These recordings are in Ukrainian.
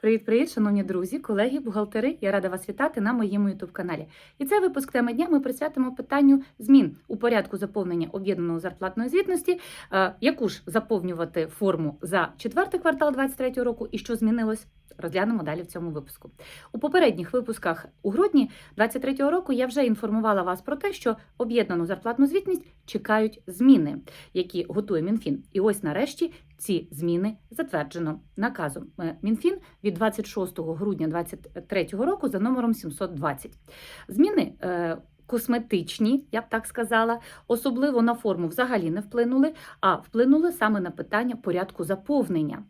Привіт-привіт, шановні друзі, колеги, бухгалтери. Я рада вас вітати на моєму youtube каналі. І цей випуск теми дня ми присвятимо питанню змін у порядку заповнення об'єднаної зарплатної звітності, Е, яку ж заповнювати форму за четвертий квартал 2023 року і що змінилось. Розглянемо далі в цьому випуску. У попередніх випусках у грудні 2023 року я вже інформувала вас про те, що об'єднану зарплатну звітність чекають зміни, які готує Мінфін. І ось нарешті ці зміни затверджено наказом е, Мінфін від 26 грудня 2023 року за номером 720. Зміни. е, Косметичні, я б так сказала, особливо на форму взагалі не вплинули, а вплинули саме на питання порядку заповнення.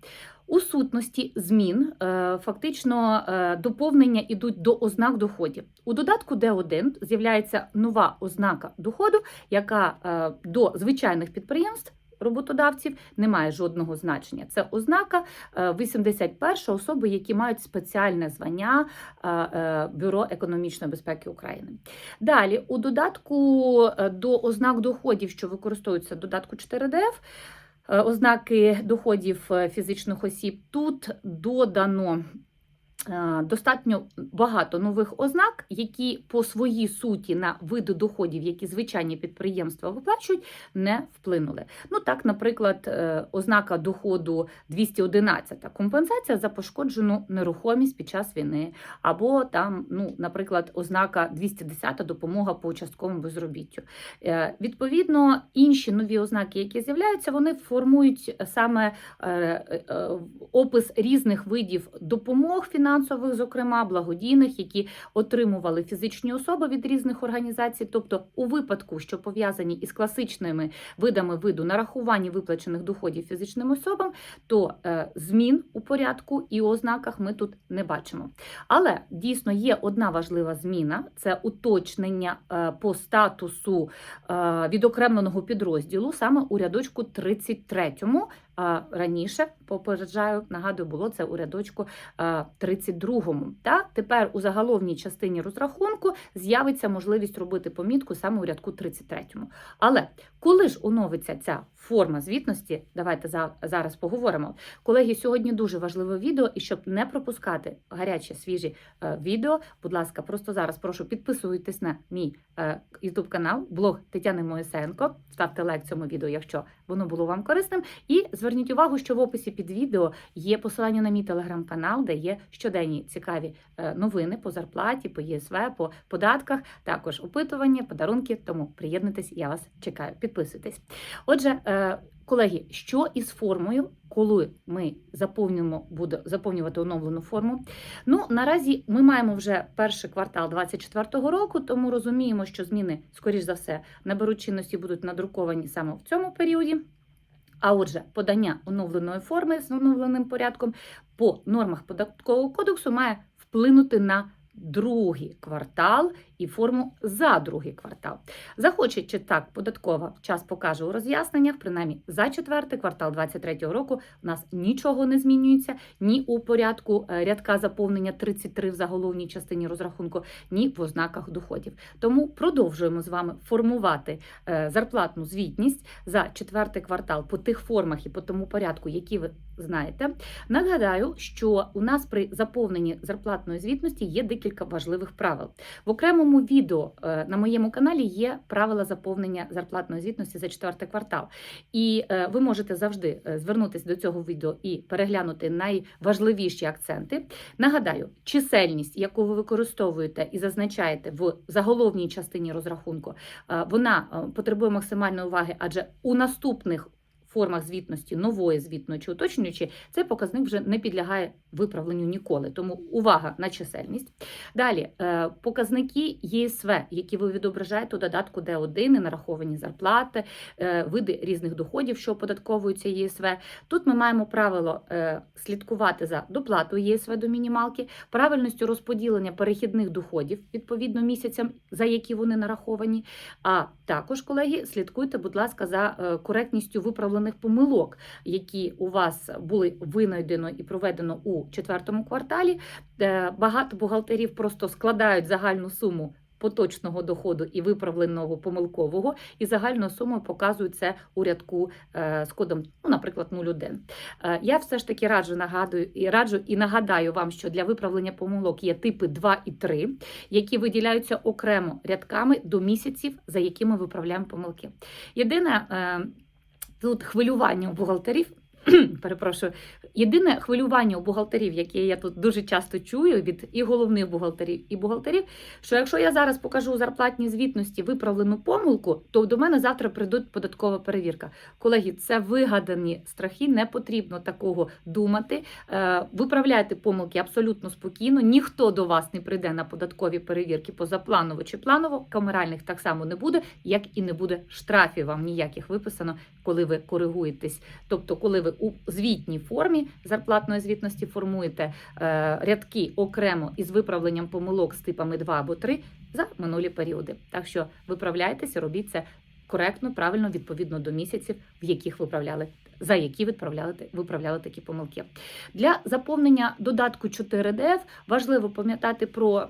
У сутності змін е, фактично е, доповнення йдуть до ознак доходів. У додатку Д1 з'являється нова ознака доходу, яка е, до звичайних підприємств. Роботодавців немає жодного значення. Це ознака е, 81 особи, які мають спеціальне звання Бюро економічної безпеки України. Далі, у додатку до ознак доходів, що використовуються в додатку 4ДФ, е, ознаки доходів е, фізичних осіб, тут додано. е, достатньо багато нових ознак, які по своїй суті на види доходів, які звичайні підприємства виплачують, не вплинули. Ну так, наприклад, е, ознака доходу 211 компенсація за пошкоджену нерухомість під час війни, або там, ну, наприклад, ознака 210 допомога по частковому безробіттю. Е, Відповідно, інші нові ознаки, які з'являються, вони формують саме е, е, опис різних видів допомог фінансових, зокрема благодійних, які отримували фізичні особи від різних організацій. Тобто, у випадку, що пов'язані із класичними видами виду нарахування виплачених доходів фізичним особам, то е, змін у порядку і ознаках ми тут не бачимо. Але дійсно є одна важлива зміна: це уточнення е, по статусу е, відокремленого підрозділу саме у рядочку 33 а раніше попереджаю, нагадую, було це у рядочку 32-му. Та тепер у заголовній частині розрахунку з'явиться можливість робити помітку саме у рядку 33-му. Але коли ж оновиться ця форма звітності, давайте за, зараз поговоримо. Колеги, сьогодні дуже важливе відео, і щоб не пропускати гарячі свіжі е, відео, будь ласка, просто зараз прошу підписуйтесь на мій е, YouTube канал, блог Тетяни Моїсенко. Ставте лайк цьому відео, якщо воно було вам корисним. І зверніть увагу, що в описі під відео є посилання на мій телеграм-канал, де є щоденні цікаві е, новини по зарплаті, по ЄСВ, по податках, також опитування, подарунки. Тому приєднуйтесь, я вас чекаю. Підписуйтесь. Отже, е, колеги, що із формою, коли ми заповнюємо, буде заповнювати оновлену форму? Ну наразі ми маємо вже перший квартал 2024 року, тому розуміємо, що зміни, скоріш за все, наберуть чинності будуть надруковані саме в цьому періоді. А отже, подання оновленої форми з оновленим порядком по нормах податкового кодексу має вплинути на другий квартал і форму за другий квартал. Захоче чи так податкова час покаже у роз'ясненнях, принаймні за четвертий квартал 2023 року у нас нічого не змінюється ні у порядку е, рядка заповнення 33 в заголовній частині розрахунку, ні в ознаках доходів. Тому продовжуємо з вами формувати е, зарплатну звітність за четвертий квартал по тих формах і по тому порядку, які ви знаєте. Нагадаю, що у нас при заповненні зарплатної звітності є декілька важливих правил. В окремому відео е, на моєму каналі є правила заповнення зарплатної звітності за четвертий квартал. І е, ви можете завжди е, звернутися до цього відео і переглянути найважливіші акценти. Нагадаю, чисельність, яку ви використовуєте і зазначаєте в заголовній частині розрахунку, вона потребує максимальної уваги, адже у наступних формах звітності нової звітної чи уточнюючи, цей показник вже не підлягає виправленню ніколи. Тому увага на чисельність. Далі е, показники ЄСВ, які ви відображаєте у додатку Д1, і нараховані зарплати, е, види різних доходів, що оподатковуються ЄСВ. Тут ми маємо правило е, слідкувати за доплатою ЄСВ до мінімалки, правильністю розподілення перехідних доходів відповідно місяцям, за які вони нараховані. А також, колеги, слідкуйте, будь ласка, за коректністю виправлених помилок, які у вас були винайдено і проведено у четвертому кварталі. Багато бухгалтерів просто складають загальну суму. поточного доходу і виправленого помилкового, і загальною сумою показують це у рядку е, з кодом, ну, наприклад, 01. Е, Я все ж таки раджу нагадую і раджу і нагадаю вам, що для виправлення помилок є типи 2 і 3, які виділяються окремо рядками до місяців, за якими виправляємо помилки. Єдине е, тут хвилювання у бухгалтерів. Перепрошую, єдине хвилювання у бухгалтерів, яке я тут дуже часто чую від і головних бухгалтерів, і бухгалтерів, що якщо я зараз покажу у зарплатній звітності виправлену помилку, то до мене завтра прийдуть податкова перевірка. Колеги, це вигадані страхи, не потрібно такого думати. Е, Виправляйте помилки абсолютно спокійно. Ніхто до вас не прийде на податкові перевірки позапланово чи планово. Камеральних так само не буде, як і не буде штрафів вам ніяких виписано, коли ви коригуєтесь. Тобто, коли ви у звітній формі зарплатної звітності формуєте е, рядки окремо із виправленням помилок з типами 2 або 3 за минулі періоди. Так що виправляйтеся, робіть це коректно, правильно, відповідно до місяців, в яких виправляли. За які виправляли, виправляли такі помилки. Для заповнення додатку 4DF важливо пам'ятати про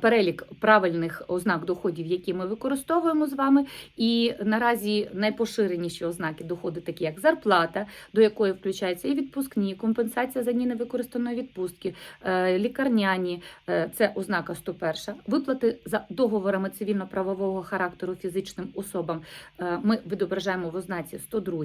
перелік правильних ознак доходів, які ми використовуємо з вами. І наразі найпоширеніші ознаки доходу, такі як зарплата, до якої включаються і відпускні, компенсація за дні невикористаної відпустки, е, лікарняні, е, це ознака 101, виплати за договорами цивільно-правового характеру фізичним особам е, ми відображаємо в ознаці 102.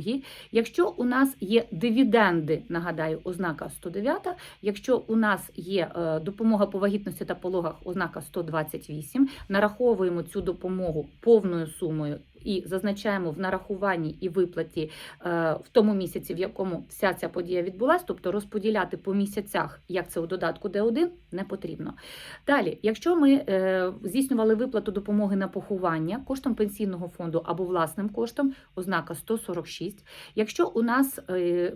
Якщо у нас є дивіденди, нагадаю, ознака 109, якщо у нас є е, допомога по вагітності та пологах, ознака 128, нараховуємо цю допомогу повною сумою. І зазначаємо в нарахуванні і виплаті е, в тому місяці, в якому вся ця подія відбулась, тобто розподіляти по місяцях, як це у додатку Д1, не потрібно. Далі, якщо ми е, здійснювали виплату допомоги на поховання коштом пенсійного фонду або власним коштом, ознака 146. Якщо у нас е,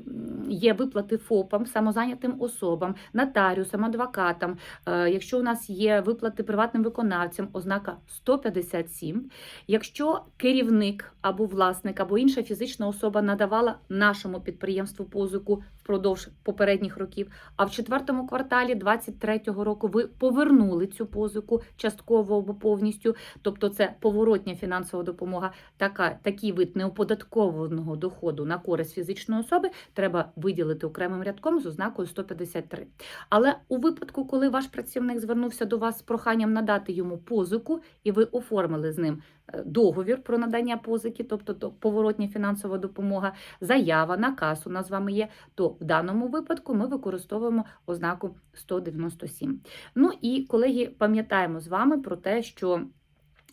є виплати ФОПам, самозайнятим особам, нотаріусам, адвокатам, якщо у нас є виплати приватним виконавцям, ознака 157. Якщо керівник або власник, або інша фізична особа надавала нашому підприємству позику впродовж попередніх років, а в четвертому кварталі 2023 року ви повернули цю позику частково або повністю, тобто це поворотня фінансова допомога, така, такий вид неоподаткованого доходу на користь фізичної особи треба виділити окремим рядком з ознакою 153. Але у випадку, коли ваш працівник звернувся до вас з проханням надати йому позику, і ви оформили з ним е, договір про надання позики, тобто то поворотня фінансова допомога, заява, наказ у нас з вами є, то в даному випадку ми використовуємо ознаку 197. Ну і колеги, пам'ятаємо з вами про те, що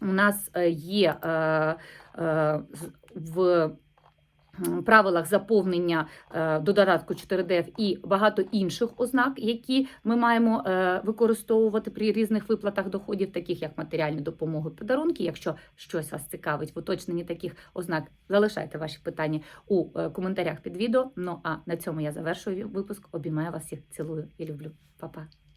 у нас е, є е, е, в правилах заповнення е, до додатку 4DF і багато інших ознак, які ми маємо е, використовувати при різних виплатах доходів, таких як матеріальні допомоги, подарунки. Якщо щось вас цікавить в уточненні таких ознак, залишайте ваші питання у е, коментарях під відео. Ну а на цьому я завершую випуск. Обіймаю вас всіх, цілую і люблю. Па-па.